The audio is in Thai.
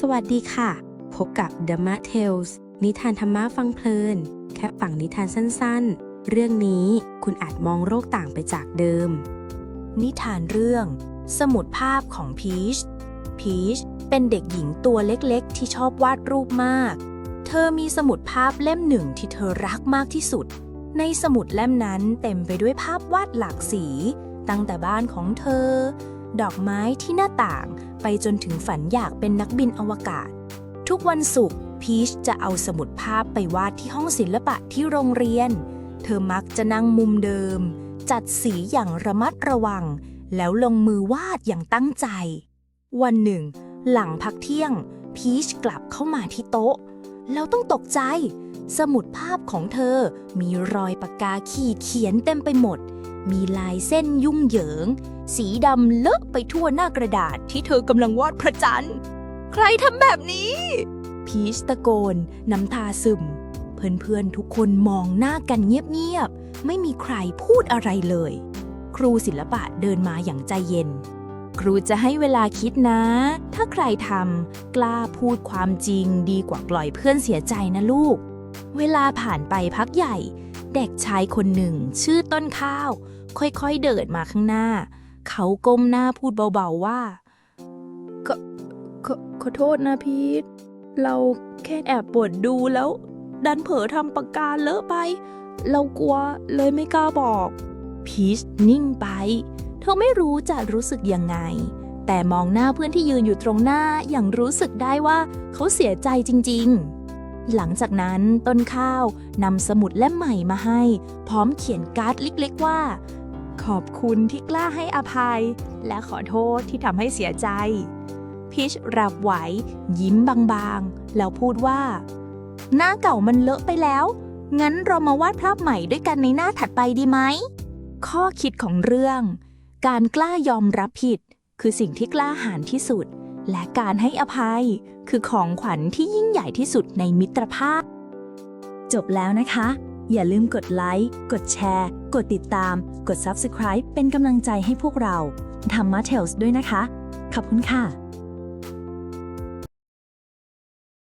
สวัสดีค่ะ พบกับ The m a Tales นิทานธรรมะฟังเพลิน แค่ฟังนิทานสั้นๆ เรื่องนี้คุณอาจมองโลกต่างไปจากเดิม นิทานเรื่อง สมุดภาพของพีช พีชเป็นเด็กหญิงตัวเล็กๆ ที่ชอบวาดรูปมาก เธอมีสมุดภาพเล่มหนึ่งที่เธอรักมากที่สุด ในสมุดเล่มนั้นเต็มไปด้วยภาพวาดหลากสี ตั้งแต่บ้านของเธอ ดอกไม้ที่หน้าต่าง ไปจนถึงฝันอยากเป็นนักบินอวกาศ ทุกวันศุกร์พีชจะเอาสมุดภาพไปวาดที่ห้องศิลปะที่โรงเรียน เธอมักจะนั่งมุมเดิม จัดสีอย่างระมัดระวัง แล้วลงมือวาดอย่างตั้งใจ วันหนึ่ง หลังพักเที่ยง พีชกลับเข้ามาที่โต๊ะแล้วต้องตกใจ สมุดภาพของเธอมีรอยปากกาขีดเขียนเต็มไปหมด มีลายเส้นยุ่งเหยิง สีดำเลอะไปทั่วหน้ากระดาษที่เธอกำลังวาดพระจันทร์ ใครทำแบบนี้ พีชตะโกน น้ำตาซึม เพื่อนๆทุกคนมองหน้ากันเงียบๆ ไม่มีใครพูดอะไรเลย ครูศิลปะเดินมาอย่างใจเย็น ครูจะให้เวลาคิดนะ ถ้าใครทำกล้าพูดความจริงดีกว่าปล่อยเพื่อนเสียใจนะลูก เวลาผ่านไปพักใหญ่ เด็กชายคนหนึ่ง ชื่อต้นข้าว ค่อยๆเดินมาข้างหน้า เขาก้มหน้าพูดเบาๆว่าขขอขอโทษนะพีทเราแค่แอบปวดดูแล้ว ดันเผลอทำปากกาเลอะไป เรากลัวเลยไม่กล้าบอก พีชนิ่งไป เธอไม่รู้จะรู้สึกยังไง แต่มองหน้าเพื่อนที่ยืนอยู่ตรงหน้าอย่างรู้สึกได้ว่าเขาเสียใจจริง ๆ หลังจากนั้นต้นข้าวนำสมุดเล่มใหม่มาให้ พร้อมเขียนการ์ดเล็กๆว่า ขอบคุณที่กล้าให้อภัย และขอโทษที่ทำให้เสียใจพีชรับไหว ยิ้มบางๆ แล้วพูดว่า หน้าเก่ามันเลอะไปแล้ว งั้นเรามาวาดภาพใหม่ด้วยกันในหน้าถัดไปดีไหม ข้อคิดของเรื่อง การกล้ายอมรับผิด คือสิ่งที่กล้าหาญที่สุด และการให้อภัย คือของขวัญที่ยิ่งใหญ่ที่สุดในมิตรภาพ จบแล้วนะคะ อย่าลืมกดไลค์กดแชร์ กดติดตาม กด Subscribe เป็นกำลังใจให้พวกเราทำมาเทลส์ด้วยนะคะ ขอบคุณค่ะ